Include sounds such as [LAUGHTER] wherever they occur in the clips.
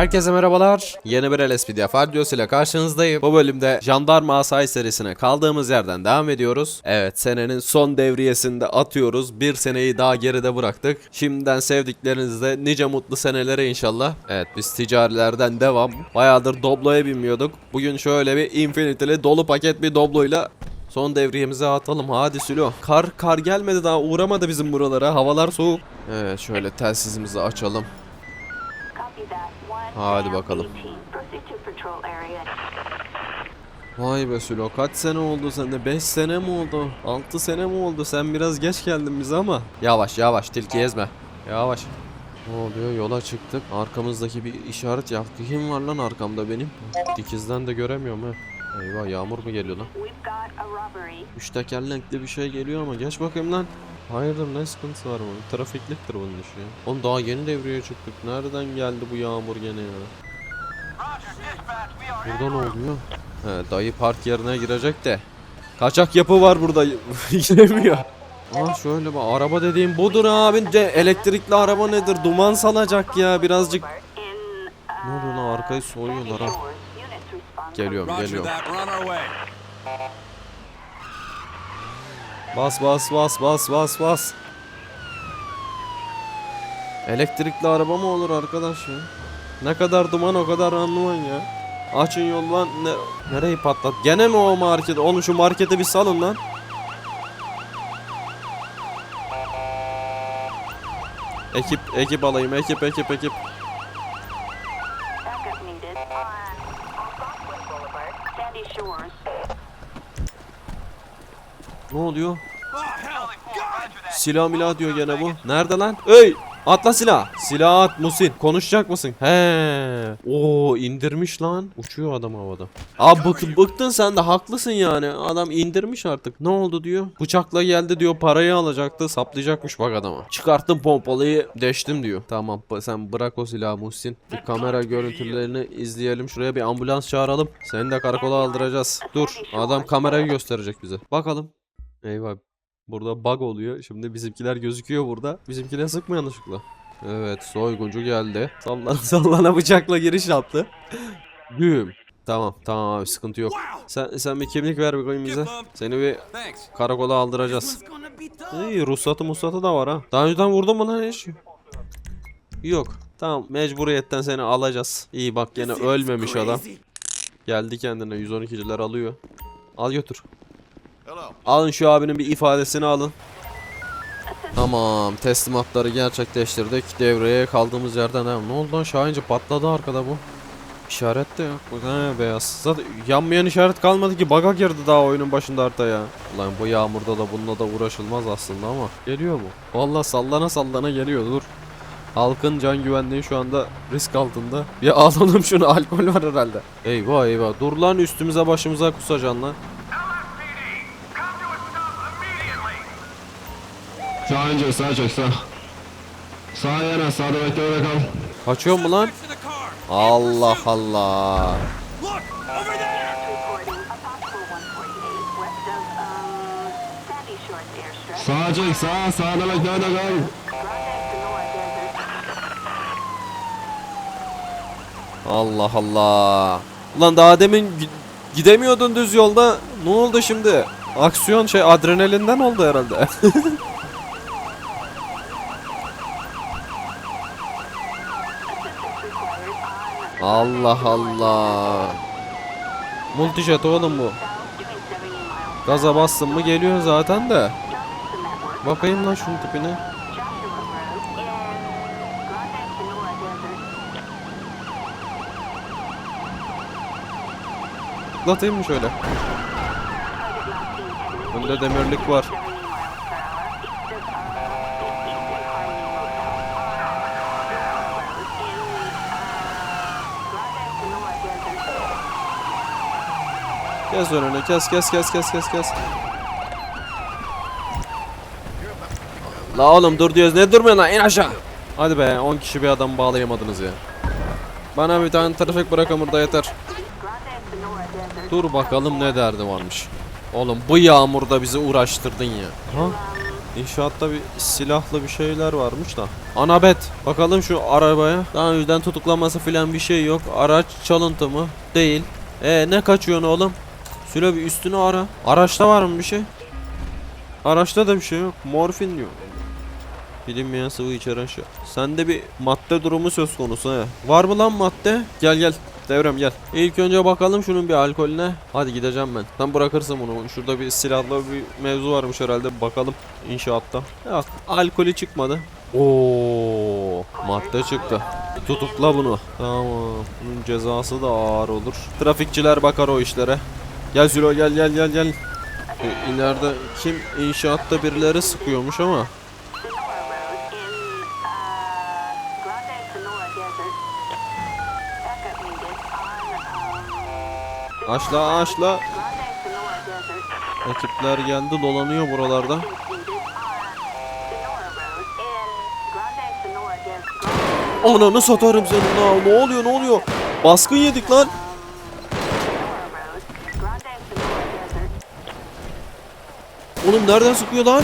Herkese merhabalar. Yeni bir LSPDF videosuyla karşınızdayım. Bu bölümde Jandarma Asayi serisine kaldığımız yerden devam ediyoruz. Evet senenin son devriyesinde atıyoruz. Bir seneyi daha geride bıraktık. Şimdiden sevdiklerinizle nice mutlu senelere inşallah. Evet biz ticarilerden devam. Bayağıdır Doblo'ya binmiyorduk. Bugün şöyle bir Infinity'li dolu paket bir Doblo'yla Son devriyemize atalım hadi Sülo. Kar kar gelmedi daha uğramadı bizim buralara. Havalar soğuk. Evet şöyle telsizimizi açalım. Hadi bakalım. Vay be Sülo kaç sene oldu sende? 5 sene mi oldu? 6 sene mi oldu? Sen biraz geç geldin bize ama. Yavaş yavaş tilki ezme. Yavaş. Ne oluyor? Yola çıktık. Arkamızdaki bir işaret yaptı. Kim var lan arkamda benim? Dikizden de göremiyorum ha. Eyvah yağmur mu geliyor lan? Üç tekerlekli bir şey geliyor ama geç bakayım lan. Hayırdır ne sıkıntısı var bunun? Trafikliktir bunun işi. Oğlum daha yeni devreye çıktık. Nereden geldi bu yağmur gene ya? Burada ne oluyor? He dayı park yerine girecek de. Kaçak yapı var burada. [LAUGHS] Giremiyor. Aa şöyle bak araba dediğim budur abi. De elektrikli araba nedir? Duman salacak ya birazcık. Ne oluyor lan arkayı soyuyorlar ha. Geliyorum geliyorum. Bas bas bas bas bas bas. Elektrikli araba mı olur arkadaş ya? Ne kadar duman o kadar randıman ya. Açın yol lan. Ne, nereyi patlat? Gene mi o market? Oğlum şu markete bir salın lan. Ekip ekip alayım ekip ekip ekip. Ne oluyor? Silah milah diyor gene bu. Nerede lan? Ey! Atla silah. Silah at Musin. Konuşacak mısın? He. Oo indirmiş lan. Uçuyor adam havada. Abi bık, bıktın sen de haklısın yani. Adam indirmiş artık. Ne oldu diyor. Bıçakla geldi diyor. Parayı alacaktı. Saplayacakmış bak adama. Çıkarttım pompalıyı. Deştim diyor. Tamam sen bırak o silahı Muhsin. Bir kamera görüntülerini izleyelim. Şuraya bir ambulans çağıralım. Seni de karakola aldıracağız. Dur. Adam kamerayı gösterecek bize. Bakalım. Eyvah Burada bug oluyor. Şimdi bizimkiler gözüküyor burada. Bizimkiler sıkma yanlışlıkla. Evet soyguncu geldi. Sallana [LAUGHS] sallana bıçakla giriş yaptı. Güm. Tamam tamam abi sıkıntı yok. Sen, sen bir kimlik ver bakayım bize. Seni bir karakola aldıracağız. İyi ruhsatı musatı da var ha. Daha önceden vurdun mu lan hiç? Yok. Tamam mecburiyetten seni alacağız. İyi bak gene ölmemiş adam. Geldi kendine 112'ciler alıyor. Al götür. Alın şu abinin bir ifadesini alın. Tamam teslimatları gerçekleştirdik. Devreye kaldığımız yerden devam. Ne oldu lan Şahinci patladı arkada bu. İşaret de yok. Bu ne beyaz. Zaten yanmayan işaret kalmadı ki. Baga girdi daha oyunun başında harita ya. Lan bu yağmurda da bununla da uğraşılmaz aslında ama. Geliyor mu? Vallahi sallana sallana geliyor dur. Halkın can güvenliği şu anda risk altında. Bir [LAUGHS] alalım şunu alkol var herhalde. Eyvah eyvah. Dur lan üstümüze başımıza kusacaksın lan. Sağa ince sağa çek sağ. Sağa yana sağda bekle öyle kal. Kaçıyor mu lan? Allah Allah. Sağa çek sağa sağda bekle öyle kal. Allah Allah. Ulan daha demin gi- gidemiyordun düz yolda. Ne oldu şimdi? Aksiyon şey adrenalinden oldu herhalde. [LAUGHS] Allah Allah. Multijet oğlum bu. Gaza bastın mı geliyor zaten de. Bakayım lan şunun tipine. Tıklatayım mı şöyle? Bunda demirlik var. Kes önüne kes kes kes kes kes kes. La oğlum dur diyoruz ne durmuyorsun lan in aşağı. Hadi be 10 kişi bir adam bağlayamadınız ya. Bana bir tane trafik bırakın burada yeter. Dur bakalım ne derdi varmış. Oğlum bu yağmurda bizi uğraştırdın ya. Ha? İnşaatta bir silahlı bir şeyler varmış da. Anabet. Bakalım şu arabaya. Daha önceden tutuklaması falan bir şey yok. Araç çalıntı mı? Değil. E ne kaçıyorsun oğlum? Süle bir üstünü ara. Araçta var mı bir şey? Araçta da bir şey yok. Morfin diyor. Bilinmeyen sıvı içeren şey. Sende bir madde durumu söz konusu he. Var mı lan madde? Gel gel. Devrem gel. İlk önce bakalım şunun bir alkolüne. Hadi gideceğim ben. Sen bırakırsın bunu. Şurada bir silahlı bir mevzu varmış herhalde. Bakalım inşaatta. Ya alkolü çıkmadı. Oo, madde çıktı. Tutukla bunu. Tamam. Bunun cezası da ağır olur. Trafikçiler bakar o işlere. Gel Zülo gel gel gel gel. E, ileride kim inşaatta birileri sıkıyormuş ama. Aşla aşla. Ekipler geldi dolanıyor buralarda. Ananı satarım senin ha. Ne oluyor ne oluyor? Baskın yedik lan. Oğlum nereden sıkıyor lan?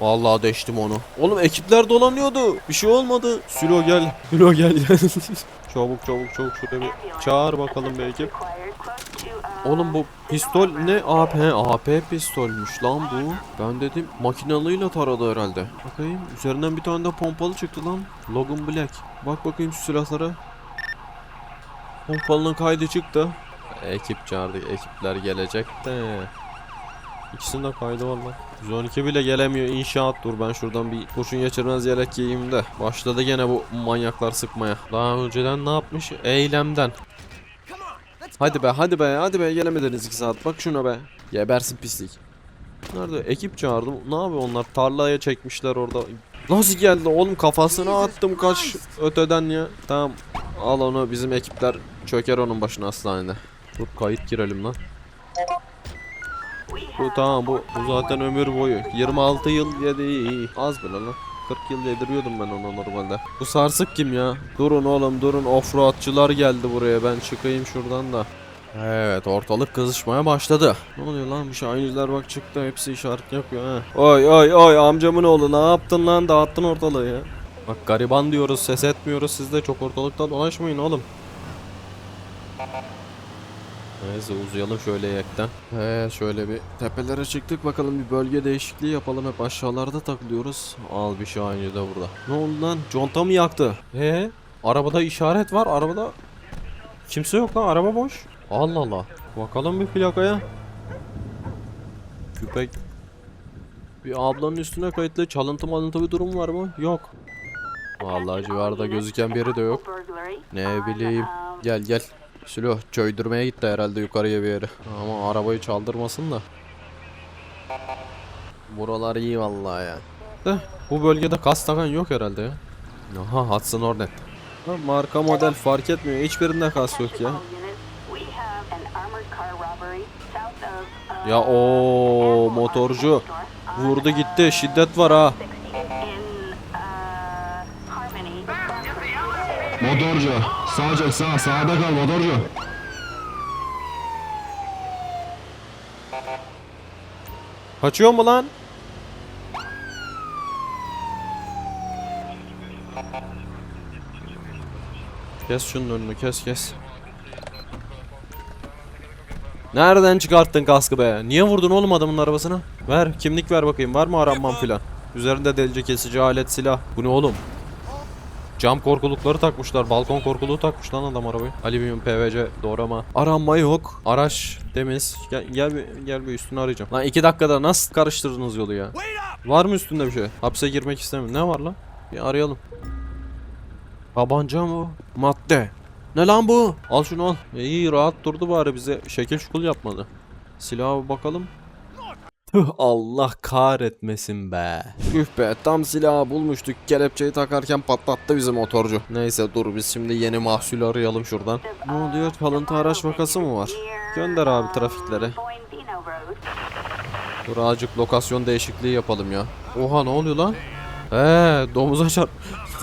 Vallahi deştim onu. Oğlum ekipler dolanıyordu. Bir şey olmadı. Sülo gel. [LAUGHS] Sülo gel çabuk çabuk çabuk şuraya bir çağır bakalım bir ekip. Oğlum bu pistol ne? AP, AP pistolmüş lan bu. Ben dedim makinalıyla taradı herhalde. Bakayım üzerinden bir tane de pompalı çıktı lan. Logan Black. Bak bakayım şu silahlara. Pompalının kaydı çıktı. Ekip çağırdık. Ekipler gelecek de. İkisinin de kaydı var lan. 112 bile gelemiyor inşaat dur ben şuradan bir kurşun geçirmez yelek giyeyim de. Başladı gene bu manyaklar sıkmaya. Daha önceden ne yapmış? Eylemden. Hadi be hadi be hadi be gelemediniz 2 saat bak şuna be. Gebersin pislik. Nerede? Ekip çağırdım. Ne yapıyor onlar? Tarlaya çekmişler orada. Nasıl geldi oğlum kafasına attım kaç öteden ya. Tamam al onu bizim ekipler çöker onun başına hastanede. Dur kayıt girelim lan. Bu tamam bu, bu zaten ömür boyu. 26 yıl yedi. Az bile lan. 40 yıl yediriyordum ben ona normalde. Bu sarsık kim ya? Durun oğlum durun offroadçılar geldi buraya ben çıkayım şuradan da. Evet ortalık kızışmaya başladı. Ne oluyor lan bu şahinciler bak çıktı hepsi işaret yapıyor ha. Oy oy oy amcamın oğlu ne yaptın lan dağıttın ortalığı ya. Bak gariban diyoruz ses etmiyoruz siz de çok ortalıkta dolaşmayın oğlum. Neyse uzayalım şöyle yekten. He şöyle bir tepelere çıktık bakalım bir bölge değişikliği yapalım hep aşağılarda takılıyoruz. Al bir şahinci de burada. Ne oldu lan? Conta mı yaktı? He? Arabada işaret var arabada. Kimse yok lan araba boş. Allah Allah. Bakalım bir plakaya. Köpek. Bir ablanın üstüne kayıtlı çalıntı malıntı bir durum var mı? Yok. Vallahi civarda gözüken biri de yok. Ne bileyim. Gel gel. Sülo çöydürmeye gitti herhalde yukarıya bir yere. Ama arabayı çaldırmasın da. Buralar iyi vallahi ya. De bu bölgede kas takan yok herhalde ya. Aha Hudson Hornet. Ha, marka model fark etmiyor. Hiçbirinde kas yok ya. Ya o motorcu vurdu gitti. Şiddet var ha. 60 in Harmony. Motorcu. Sağ çek sağ. Sağda kal motorcu. Kaçıyor mu lan? Kes şunun önünü kes kes. Nereden çıkarttın kaskı be? Niye vurdun oğlum adamın arabasına? Ver kimlik ver bakayım var mı aranman filan? Üzerinde delici kesici alet silah. Bu ne oğlum? Cam korkulukları takmışlar. Balkon korkuluğu takmış lan adam arabayı. Alüminyum PVC doğrama. Aranma yok. Araç temiz. Gel, gel bir gel bir üstünü arayacağım. Lan iki dakikada nasıl karıştırdınız yolu ya? Var mı üstünde bir şey? Hapse girmek istemiyorum. Ne var lan? Bir arayalım. Tabanca mı? Madde. Ne lan bu? Al şunu al. İyi rahat durdu bari bize şekil şukul yapmadı. Silaha bakalım. Tüh Allah kahretmesin be. Üh be tam silahı bulmuştuk. Kelepçeyi takarken patlattı bizi motorcu. Neyse dur biz şimdi yeni mahsul arayalım şuradan. Ne oluyor? Kalıntı araç vakası mı var? Gönder abi trafiklere. Dur azıcık lokasyon değişikliği yapalım ya. Oha ne oluyor lan? He domuza çarp.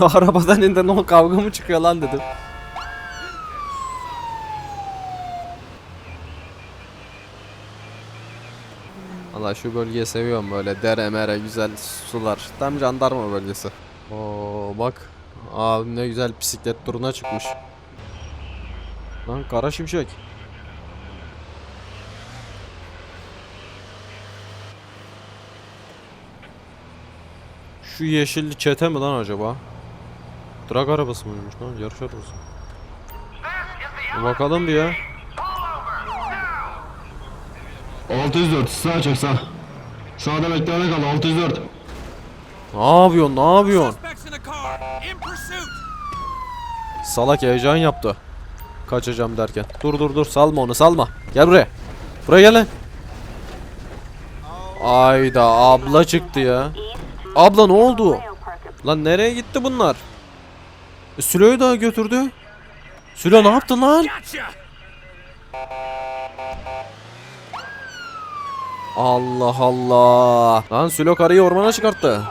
[LAUGHS] Arabadan inden o kavga mı çıkıyor lan dedim. Allah şu bölgeyi seviyorum böyle dere mere güzel sular. Tam jandarma bölgesi. Oo bak. Abi ne güzel bisiklet turuna çıkmış. Lan kara şimşek. Şu yeşilli çete mi lan acaba? Drag arabası mıymış lan? Yarış arabası. Bakalım bir ya. 604 sağ çek sağ. Sağda bekleyene kal 604. Ne yapıyorsun? Ne yapıyorsun? Salak heyecan yaptı. Kaçacağım derken. Dur dur dur salma onu salma. Gel buraya. Buraya gel lan. Ayda abla çıktı ya. Abla ne oldu? Lan nereye gitti bunlar? E, Sülo'yu da götürdü. Sülo ne yaptın lan? Allah Allah. Lan Sülo karıyı ormana çıkarttı.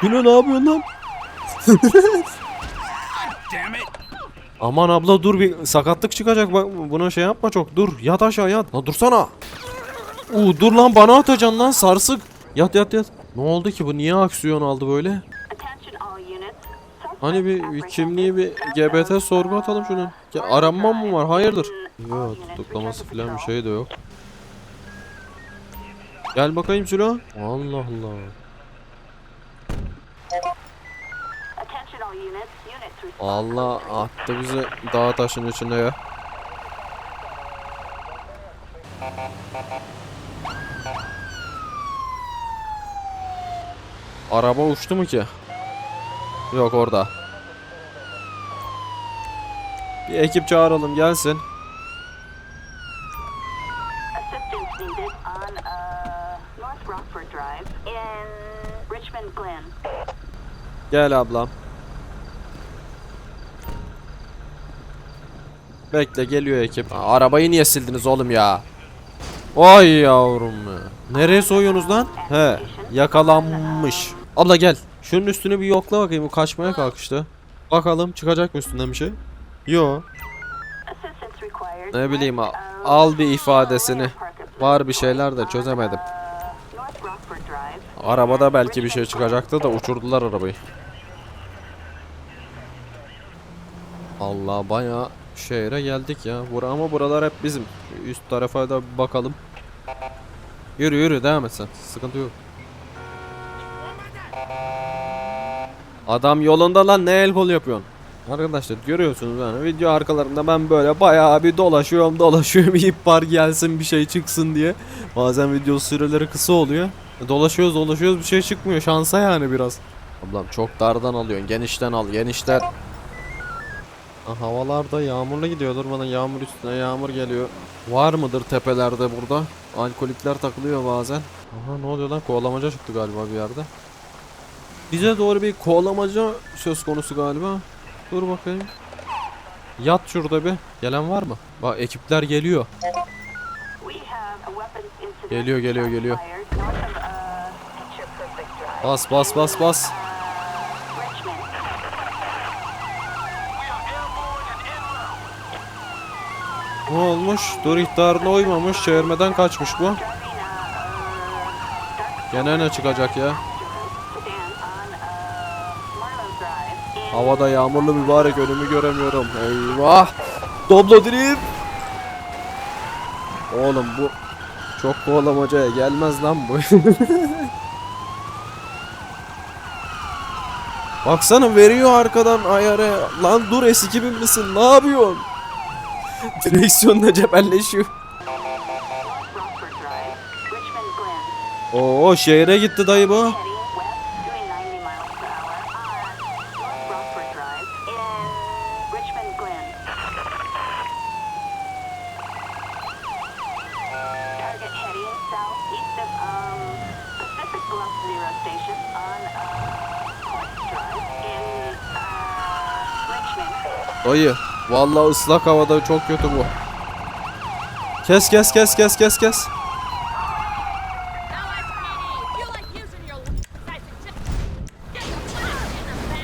Sülo ne yapıyorsun lan? [LAUGHS] Aman abla dur bir sakatlık çıkacak. Bak buna şey yapma çok. Dur yat aşağı yat. Lan dursana. Uu dur lan bana atacaksın lan sarsık. Yat yat yat. Ne oldu ki bu? Niye aksiyon aldı böyle Hani bir, bir kimliği bir GBT sorgu atalım şunu ya aranma mı var? Hayırdır? Yok tutuklaması falan bir şey de yok. Gel bakayım Sülo. Allah Allah. Allah attı bizi dağ taşın içine ya. Araba uçtu mu ki? Yok orada. Bir ekip çağıralım gelsin. Gel ablam. Bekle geliyor ekip. Aa, arabayı niye sildiniz oğlum ya? Ay yavrum ya. Nereye soyuyorsunuz lan? He yakalanmış. Abla gel. Şunun üstünü bir yokla bakayım. Bu kaçmaya kalkıştı. Bakalım çıkacak mı üstünden bir şey? Yo. Ne bileyim al, bir ifadesini. Var bir şeyler de çözemedim. Arabada belki bir şey çıkacaktı da uçurdular arabayı. Allah bayağı şehre geldik ya. Bura ama buralar hep bizim. Üst tarafa da bakalım. Yürü yürü devam et sen. Sıkıntı yok. Adam yolunda lan ne el kol yapıyorsun? Arkadaşlar görüyorsunuz yani video arkalarında ben böyle bayağı bir dolaşıyorum dolaşıyorum [LAUGHS] ip var gelsin bir şey çıksın diye. Bazen video süreleri kısa oluyor. Dolaşıyoruz dolaşıyoruz bir şey çıkmıyor şansa yani biraz. Ablam çok dardan alıyorsun genişten al genişten. Ha, havalarda yağmurlu gidiyor durmadan yağmur üstüne yağmur geliyor. Var mıdır tepelerde burada? Alkolikler takılıyor bazen. Aha ne oluyor lan kovalamaca çıktı galiba bir yerde. Bize doğru bir kovalamaca söz konusu galiba. Dur bakayım. Yat şurada bir. Gelen var mı? Bak ekipler geliyor. Geliyor, geliyor, geliyor. Bas bas bas bas. Ne olmuş? Dur ihtarına uymamış. Çevirmeden kaçmış bu. Gene ne çıkacak ya? Havada yağmurlu mübarek önümü göremiyorum. Eyvah! Doblo drip! Oğlum bu çok kovalamacaya gelmez lan bu. [LAUGHS] Baksana veriyor arkadan ayarı. Lan dur S2000 misin? Ne yapıyorsun? [LAUGHS] Direksiyonla cebelleşiyor. Oo şehre gitti dayı bu. Dayı. Vallahi ıslak havada çok kötü bu. Kes kes kes kes kes kes.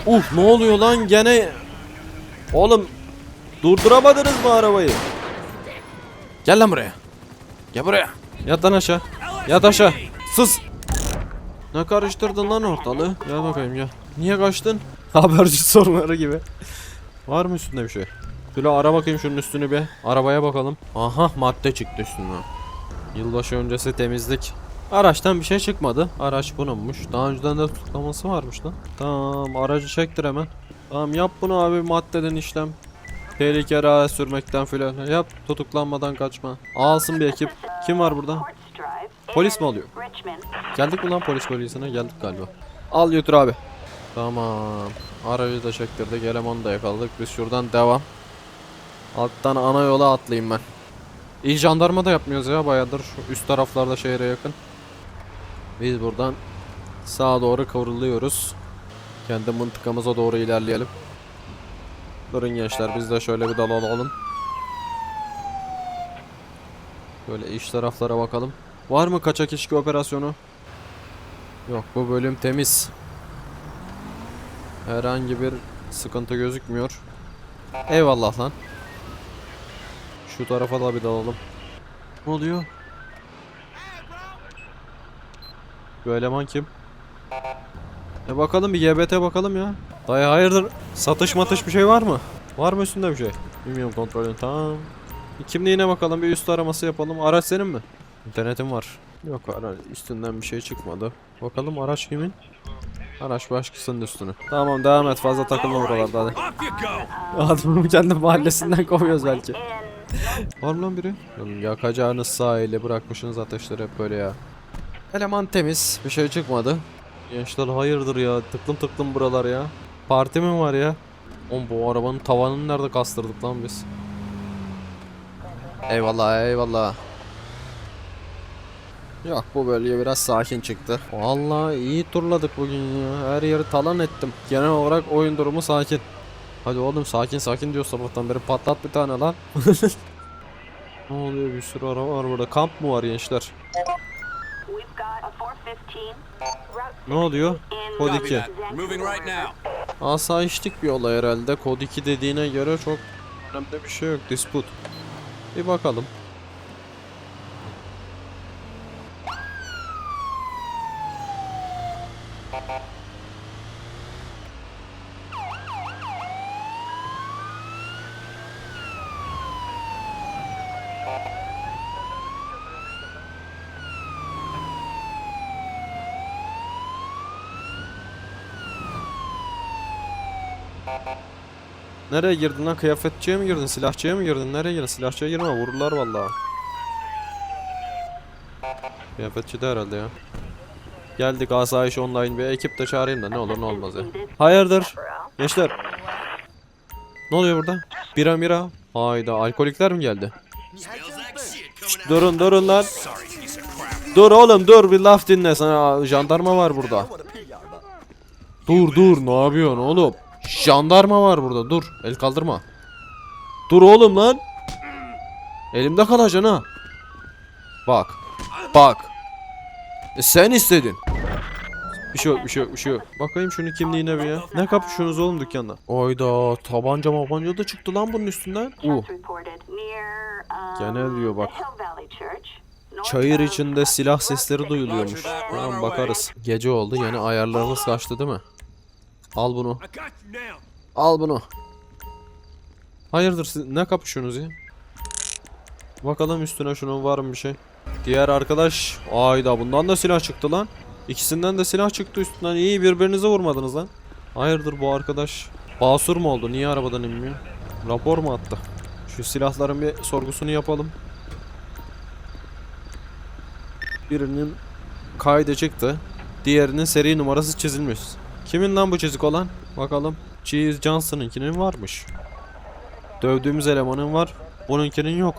Uf ne oluyor lan gene Oğlum durduramadınız mı arabayı? Gel lan buraya. Gel buraya. Yat lan aşağı. Yat aşağı. Sus. Ne karıştırdın lan ortalığı? Gel bakayım gel. Niye kaçtın? [LAUGHS] Haberci sorunları gibi. Var mı üstünde bir şey? Şöyle ara bakayım şunun üstünü bir. Arabaya bakalım. Aha madde çıktı üstünden. Yılbaşı öncesi temizlik. Araçtan bir şey çıkmadı. Araç bununmuş. Daha önceden de tutuklaması varmış lan. Tamam aracı çektir hemen. Tamam yap bunu abi maddeden işlem. Tehlike rahat sürmekten filan. Yap tutuklanmadan kaçma. Alsın bir ekip. Kim var burada? Polis mi alıyor? Geldik mi lan polis bölgesine? Geldik galiba. Al götür abi. Tamam. Aracı da çektirdik. Elemanı da yakaladık. Biz şuradan devam. Alttan ana yola atlayayım ben. İyi jandarma da yapmıyoruz ya bayağıdır. Şu üst taraflarda şehre yakın. Biz buradan sağa doğru kıvrılıyoruz. Kendi mıntıkamıza doğru ilerleyelim. Durun gençler biz de şöyle bir dal alalım. Böyle iç taraflara bakalım. Var mı kaçak ilişki operasyonu? Yok bu bölüm temiz. Herhangi bir sıkıntı gözükmüyor. Eyvallah lan. Şu tarafa da bir dalalım. Ne oluyor? Bu eleman kim? E bakalım bir GBT bakalım ya. Dayı hayırdır? Satış matış bir şey var mı? Var mı üstünde bir şey? Bilmiyorum kontrolün tamam. Kimliğine bakalım bir üst araması yapalım. Araç senin mi? İnternetim var. Yok araç üstünden bir şey çıkmadı. Bakalım araç kimin? Araç başkasının üstüne. Tamam devam et fazla takılma buralarda hadi. Adamı kendi mahallesinden [LAUGHS] kovuyoruz belki. [LAUGHS] Var mı lan biri? Yakacağınız sahile bırakmışsınız ateşleri hep böyle ya. Eleman temiz. Bir şey çıkmadı. Gençler hayırdır ya. Tıklım tıklım buralar ya. Parti mi var ya? Oğlum bu arabanın tavanını nerede kastırdık lan biz? Eyvallah eyvallah. Yok bu bölge biraz sakin çıktı. Vallahi iyi turladık bugün ya. Her yeri talan ettim. Genel olarak oyun durumu sakin. Hadi oğlum sakin sakin diyor sabahtan beri patlat bir tane lan. [LAUGHS] ne oluyor bir sürü araba var burada. Kamp mı var gençler? We've got a 415 route Ne oluyor? Kod Copy 2. that. Moving right now. Asayişlik bir olay herhalde. Kod 2 dediğine göre çok önemli bir şey yok. Disput. Bir bakalım. Nereye girdin lan? Kıyafetçiye mi girdin? Silahçıya mı girdin? Nereye girdin? Silahçıya girme vururlar vallahi. Kıyafetçi de herhalde ya. Geldik asayiş online bir ekip de çağırayım da ne olur ne olmaz ya. Hayırdır? Gençler. Ne oluyor burada? Bira mira. Hayda alkolikler mi geldi? Durun durun lan. Dur oğlum dur bir laf dinle sana jandarma var burada. Dur dur ne yapıyorsun oğlum? Jandarma var burada dur el kaldırma. Dur oğlum lan. Elimde kalacaksın ha. Bak. Bak. E sen istedin. Bir şey yok bir şey yok bir şey yok. Bakayım şunun kimliğine bir ya. Ne kapışıyorsunuz oğlum dükkanda? Oyda tabanca mabanca da çıktı lan bunun üstünden. Uh. Shots reported near, um, Gene diyor bak. Çayır içinde silah sesleri 6. duyuluyormuş. Tamam bakarız. Gece oldu yani ayarlarımız kaçtı değil mi? Al bunu. Al bunu. Hayırdır siz ne kapışıyorsunuz ya? Bakalım üstüne şunun var mı bir şey? Diğer arkadaş ayda bundan da silah çıktı lan. İkisinden de silah çıktı üstünden. İyi birbirinize vurmadınız lan. Hayırdır bu arkadaş? Basur mu oldu? Niye arabadan inmiyor? Rapor mu attı? Şu silahların bir sorgusunu yapalım. Birinin kaydı çıktı. Diğerinin seri numarası çizilmiş. Kimin lan bu çizik olan? Bakalım. Cheese Johnson'ınkinin varmış. Dövdüğümüz elemanın var. Bununkinin yok.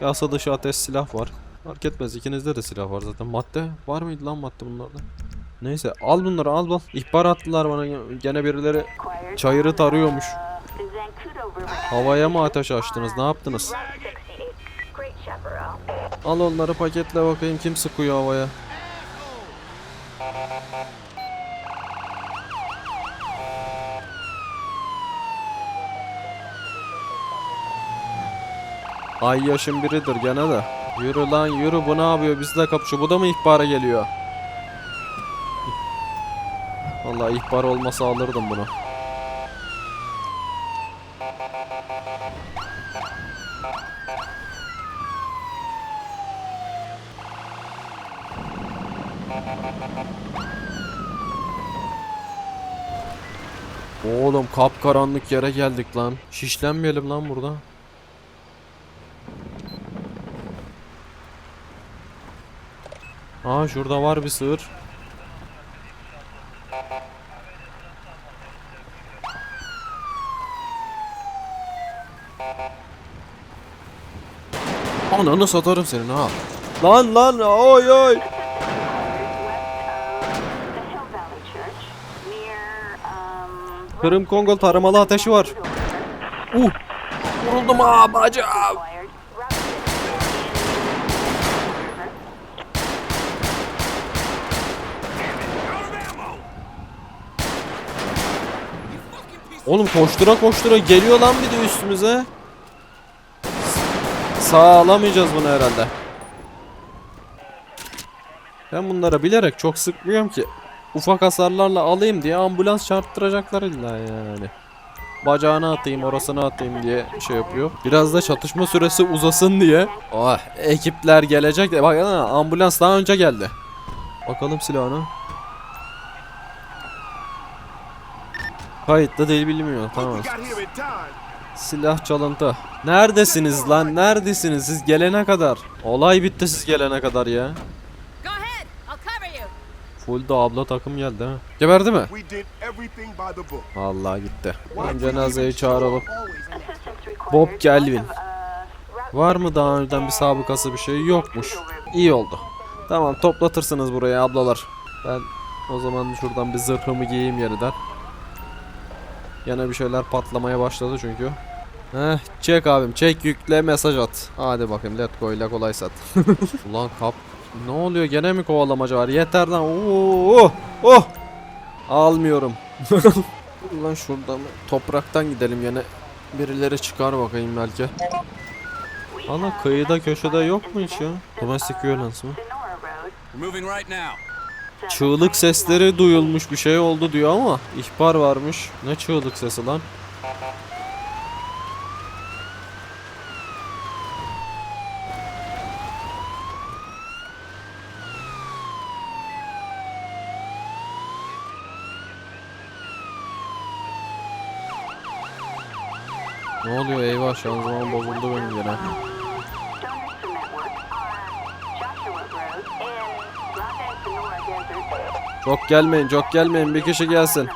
Yasa dışı ateş silah var. Fark etmez ikinizde de silah var zaten. Madde var mıydı lan madde bunlarda? Neyse al bunları al al. İhbar attılar bana gene birileri çayırı tarıyormuş. Havaya mı ateş açtınız ne yaptınız? Route 68. Great Chaparral. Al onları paketle bakayım kim sıkıyor havaya. Ay yaşın biridir gene de. Yürü lan yürü bu ne yapıyor bizle kapışıyor. Bu da mı ihbara geliyor? Vallahi ihbar olmasa alırdım bunu. Oğlum kapkaranlık yere geldik lan. Şişlenmeyelim lan burada. Şurada var bir sığır. Ananı satarım senin ha. Lan lan oy oy. um, Kırım Kongol taramalı ateşi var. Uh. Vuruldum ha bacağım. Oğlum koştura koştura geliyor lan bir de üstümüze. Sağ alamayacağız bunu herhalde. Ben bunlara bilerek çok sıkmıyorum ki. Ufak hasarlarla alayım diye ambulans çarptıracaklar illa yani. Bacağını atayım orasını atayım diye şey yapıyor. Biraz da çatışma süresi uzasın diye. Ah ekipler gelecek de bak ambulans daha önce geldi. Bakalım silahına. Kayıtlı değil bilmiyor tamam. Silah çalıntı. Neredesiniz lan? Neredesiniz siz gelene kadar? Olay bitti siz gelene kadar ya. Full da abla takım geldi ha. Geberdi mi? Vallahi gitti. Ben cenazeyi çağıralım. Bob Gelvin. uh, Var mı daha önceden bir sabıkası bir şey? Yokmuş. İyi oldu. Tamam toplatırsınız buraya ablalar. Ben o zaman şuradan bir zırhımı giyeyim yeniden. Yine bir şeyler patlamaya başladı çünkü. Heh çek abim çek yükle mesaj at. Hadi bakayım let go ile kolay sat. [LAUGHS] Ulan kap ne oluyor gene mi kovalamaca var yeter lan Oo, oh, oh. Almıyorum. [LAUGHS] Ulan şuradan topraktan gidelim yine. Birileri çıkar bakayım belki. Ana kıyıda köşede yok mu hiç ya? Domestic violence mı? Çığlık sesleri duyulmuş bir şey oldu diyor ama ihbar varmış. Ne çığlık sesi lan? Ne oluyor eyvah şanzıman bozuldu benim gene. Çok gelmeyin çok gelmeyin bir kişi gelsin.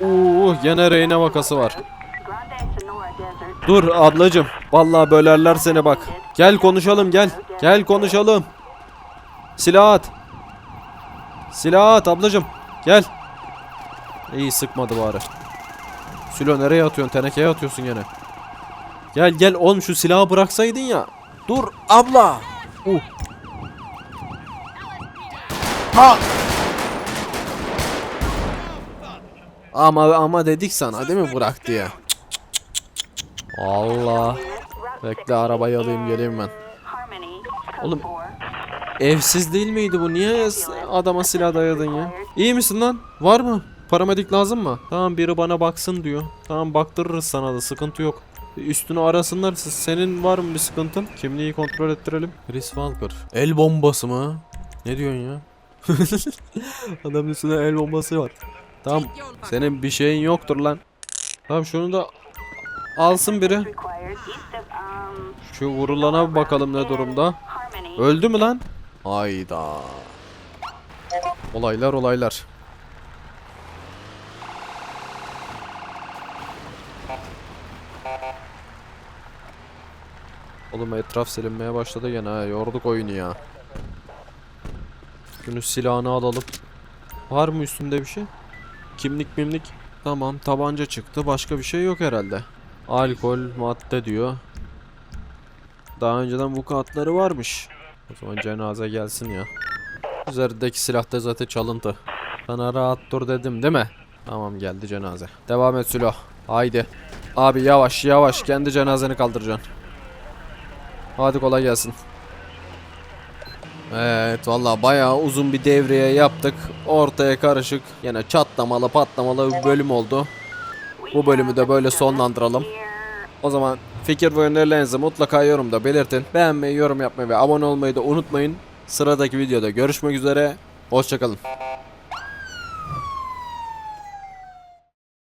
Uuu gene reyne vakası var. Dur ablacım. Vallahi bölerler seni bak. Gel konuşalım gel. Gel konuşalım. Silah at. Silah at ablacım. Gel. İyi sıkmadı bari. Sülo nereye atıyorsun? Tenekeye atıyorsun gene. Gel gel oğlum şu silahı bıraksaydın ya. Dur abla. Uh. Ha. Ama ama dedik sana değil mi bırak diye. Allah. Bekle arabayı alayım geleyim ben. Oğlum, Code 4. Evsiz değil miydi bu? Niye adama silah dayadın ya? İyi misin lan? Var mı? Paramedik lazım mı? Tamam biri bana baksın diyor. Tamam baktırırız sana da sıkıntı yok. Üstünü arasınlar. Siz- Senin var mı bir sıkıntın? Kimliği kontrol ettirelim. Chris Walker. El bombası mı? Ne diyorsun ya? [LAUGHS] Adamın üstünde el bombası var. Tamam. Senin bir şeyin yoktur lan. Tamam şunu da alsın biri. Şu vurulana bakalım ne durumda. Öldü mü lan? Hayda. Olaylar olaylar. Oğlum etraf silinmeye başladı gene ha. Yorduk oyunu ya. Günü silahını alalım. Var mı üstünde bir şey? Kimlik mimlik. Tamam tabanca çıktı. Başka bir şey yok herhalde. Alkol, madde diyor. Daha önceden vukuatları varmış. O zaman cenaze gelsin ya. Üzerindeki silah da zaten çalıntı. Sana rahat dur dedim değil mi? Tamam geldi cenaze. Devam et Sülo. Haydi. Abi yavaş yavaş kendi cenazeni kaldıracaksın. Hadi kolay gelsin. Evet valla bayağı uzun bir devreye yaptık. Ortaya karışık. Yine çatlamalı patlamalı bir bölüm oldu. Bu bölümü de böyle sonlandıralım. O zaman fikir ve önerilerinizi mutlaka yorumda belirtin. Beğenmeyi, yorum yapmayı ve abone olmayı da unutmayın. Sıradaki videoda görüşmek üzere. Hoşçakalın.